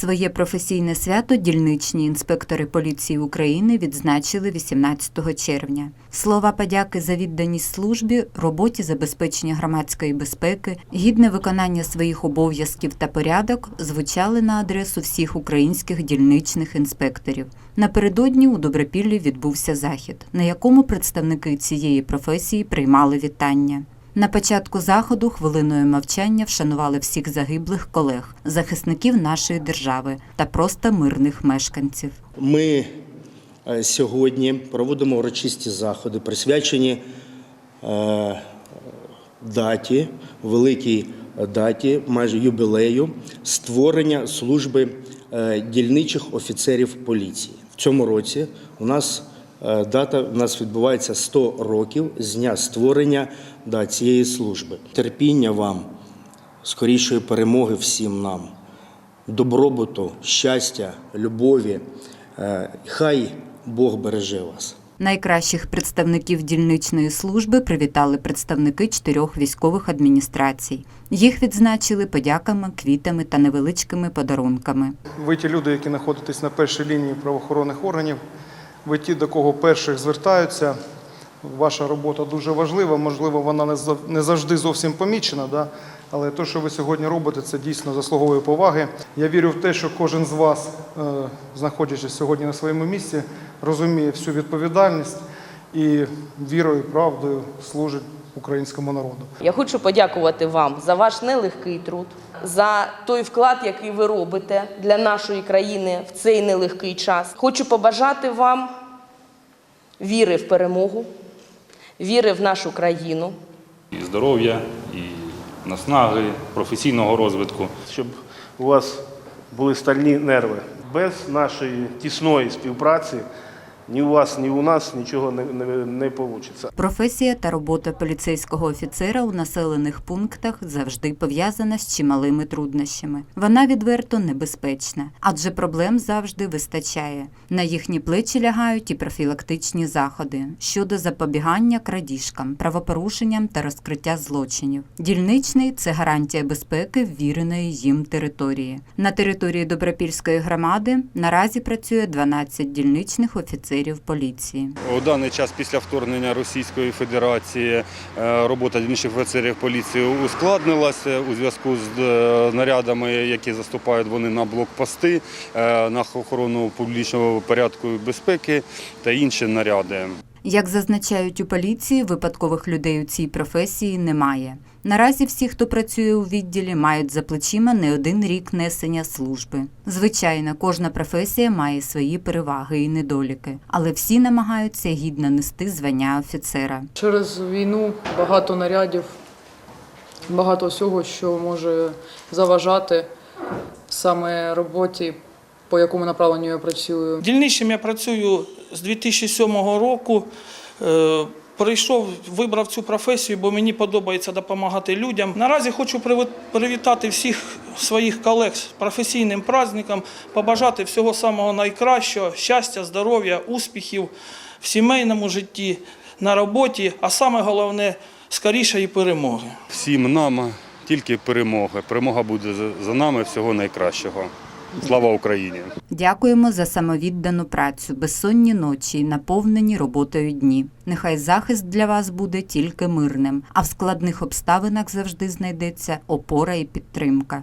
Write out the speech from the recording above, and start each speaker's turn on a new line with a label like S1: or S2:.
S1: Своє професійне свято дільничні інспектори поліції України відзначили 18 червня. Слова подяки за відданість службі, роботі забезпечення громадської безпеки, гідне виконання своїх обов'язків та порядок звучали на адресу всіх українських дільничних інспекторів. Напередодні у Добропіллі відбувся захід, на якому представники цієї професії приймали вітання. На початку заходу хвилиною мовчання вшанували всіх загиблих колег, захисників нашої держави та просто мирних мешканців.
S2: Ми е, сьогодні проводимо урочисті заходи, присвячені е, даті, великій даті, майже юбілею створення служби е, дільничих офіцерів поліції. В цьому році у нас е, дата у нас відбувається 100 років з дня створення да, цієї служби. Терпіння вам, скорішої перемоги всім нам добробуту, щастя, любові. Е, Хай Бог береже вас.
S1: Найкращих представників дільничної служби привітали представники чотирьох військових адміністрацій. Їх відзначили подяками, квітами та невеличкими подарунками.
S3: Ви ті люди, які знаходитесь на першій лінії правоохоронних органів, ви ті, до кого перших звертаються. Ваша робота дуже важлива, можливо, вона не завжди зовсім помічена, да? але те, що ви сьогодні робите, це дійсно заслуговує поваги. Я вірю в те, що кожен з вас, е, знаходячись сьогодні на своєму місці, розуміє всю відповідальність і вірою і правдою служить українському народу.
S4: Я хочу подякувати вам за ваш нелегкий труд, за той вклад, який ви робите для нашої країни в цей нелегкий час. Хочу побажати вам віри в перемогу, віри в нашу країну.
S5: і здоров'я, і наснаги, професійного розвитку.
S6: щоб у вас були стальні нерви. Без нашої тісної співпраці ні у вас, ні у нас нічого не, не, не вийде.
S1: Професія та робота поліцейського офіцера у населених пунктах завжди пов'язана з чималими труднощами. Вона відверто небезпечна, адже проблем завжди вистачає. На їхні плечі лягають і профілактичні заходи щодо запобігання крадіжкам, правопорушенням та розкриття злочинів. Дільничний це гарантія безпеки ввіреної їм території. На території Добропільської громади наразі працює 12 дільничних офіцерів поліції.
S5: У даний час після вторгнення Російської Федерації е, робота дільничних офіцерів поліції ускладнилася у зв'язку з е, нарядами, які заступають вони на блокпости, е, на охорону публічного порядку і безпеки та інші наряди.
S1: Як зазначають у поліції, випадкових людей у цій професії немає. Наразі всі, хто працює у відділі, мають за плечима не один рік несення служби. Звичайно, кожна професія має свої переваги і недоліки, але всі намагаються гідно нести звання офіцера.
S7: Через війну багато нарядів, багато всього, що може заважати саме роботі, по якому направленню я працюю.
S8: Дільничним я працюю з 2007 року. Е, Прийшов, вибрав цю професію, бо мені подобається допомагати людям. Наразі хочу привітати всіх своїх колег з професійним праздником, побажати всього самого найкращого, щастя, здоров'я, успіхів в сімейному житті, на роботі, а саме головне скорішої перемоги.
S5: Всім нам тільки перемога. Перемога буде за нами всього найкращого. Слава Україні!
S1: Дякуємо за самовіддану працю, безсонні ночі, наповнені роботою дні. Нехай захист для вас буде тільки мирним, а в складних обставинах завжди знайдеться опора і підтримка.